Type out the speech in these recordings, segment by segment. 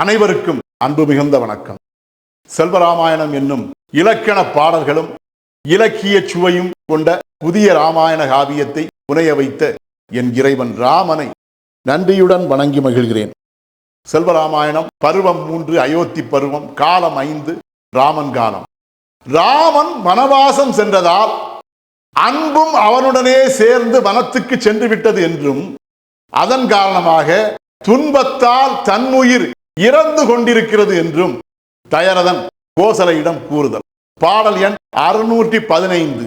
அனைவருக்கும் அன்பு மிகுந்த வணக்கம். செல்வராமாயணம் என்னும் இலக்கண பாடல்களும் இலக்கிய சுவையும் கொண்ட புதிய ராமாயண காவியத்தை புனைய வைத்த என் இறைவன் ராமனை நன்றியுடன் வணங்கி மகிழ்கிறேன். செல்வராமாயணம் பருவம் மூன்று அயோத்தி பருவம் காலம் ஐந்து ராமன் காலம். ராமன் வனவாசம் சென்றதால் அன்பும் அவனுடனே சேர்ந்து வனத்துக்கு சென்று விட்டது என்றும் அதன் காரணமாக துன்பத்தால் தன்னுயிர் இறந்து கொண்டிருக்கிறது என்றும் தயரதன் கோசலையிடம் கூறுதல். பாடல் எண் அறுநூற்றி பதினைந்து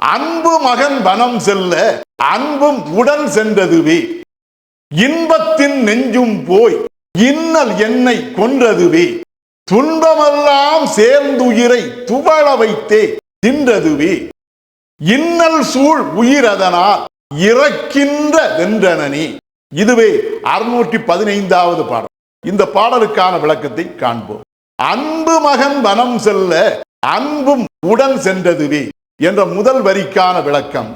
அன்பு மகன் வனம் செல்ல அன்பும் உடன் சென்றதுவே. இன்பத்தின் நெஞ்சும் போய் இன்னல் என்னை கொன்றதுவே. துன்பமெல்லாம் சேர்ந்துயிரை துவள வைத்தே தின்றதுவே. இன்னல் சூழ் உயிரதனால் இறக்கின்ற வென்றனனே. இதுவே அறுநூற்றி பதினைந்தாவது பாடல். இந்த பாடலுக்கான விளக்கத்தை காண்போம். அன்பு மகன் வனம் செல்ல அன்பும் உடன் சென்றதுவே என்ற முதல் வரிக்கான விளக்கம்.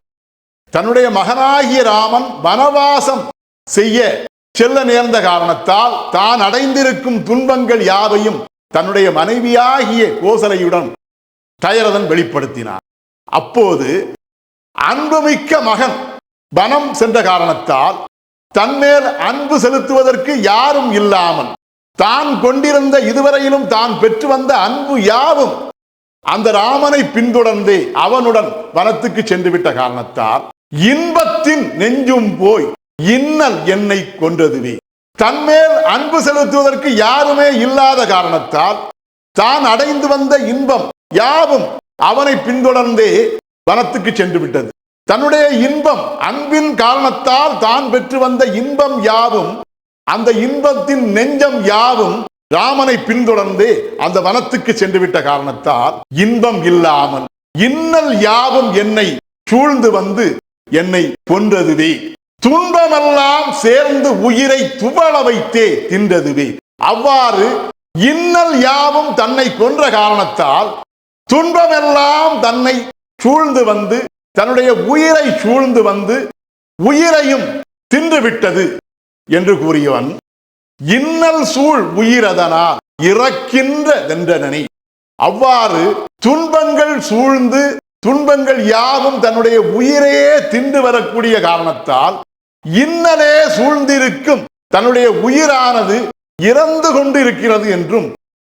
தன்னுடைய மகனாகிய ராமன் வனவாசம் செய்ய செல்ல நேர்ந்த காரணத்தால் தான் அடைந்திருக்கும் துன்பங்கள் யாவையும் தன்னுடைய மனைவியாகிய கோசலையுடன் தயரதன் வெளிப்படுத்தினார் அப்போது அன்புமிக்க மகன் வனம் சென்ற காரணத்தால் தன்மேல் அன்பு செலுத்துவதற்கு யாரும் இல்லாமல் தான் கொண்டிருந்த இதுவரையிலும் தான் பெற்று வந்த அன்பு யாவும் அந்த ராமனை பின்தொடர்ந்தே அவனுடன் வனத்துக்கு சென்றுவிட்ட காரணத்தால் இன்பத்தின் நெஞ்சும் போய் இன்னல் என்னை கொன்றதுவே. தன்மேல் அன்பு செலுத்துவதற்கு யாருமே இல்லாத காரணத்தால் தான் அடைந்து வந்த இன்பம் யாவும் அவனை பின்தொடர்ந்தே வனத்துக்கு சென்று விட்டது தன்னுடைய இன்பம் அன்பின் காரணத்தால் தான் பெற்று வந்த இன்பம் யாவும் அந்த இன்பத்தின் நெஞ்சம் யாவும் ராமனை பின்தொடர்ந்து அந்த வனத்துக்கு சென்றுவிட்ட காரணத்தால் இன்பம் இல்லாமல் இன்னல் யாவும் என்னை சூழ்ந்து வந்து என்னை கொன்றதுவே. துன்பமெல்லாம் சேர்ந்து உயிரை துவள வைத்தே தின்றதுவே. அவ்வாறு இன்னல் யாவும் தன்னை கொன்ற காரணத்தால் துன்பமெல்லாம் தன்னை சூழ்ந்து வந்து தன்னுடைய உயிரை சூழ்ந்து வந்து உயிரையும் தின்று விட்டது என்று கூறியவன் இன்னல் சூழ் உயிரதனா இறக்கின்ற வென்றனனை அவ்வாறு துன்பங்கள் சூழ்ந்து துன்பங்கள் யாவும் தன்னுடைய உயிரையே தின்று வரக்கூடிய காரணத்தால் இன்னலே சூழ்ந்திருக்கும் தன்னுடைய உயிரானது இறந்து கொண்டு இருக்கிறது என்றும்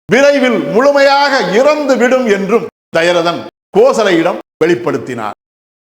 விரைவில் முழுமையாக இறந்து விடும் என்றும் தயரதன் கோசலையிடம் வெளிப்படுத்தினார்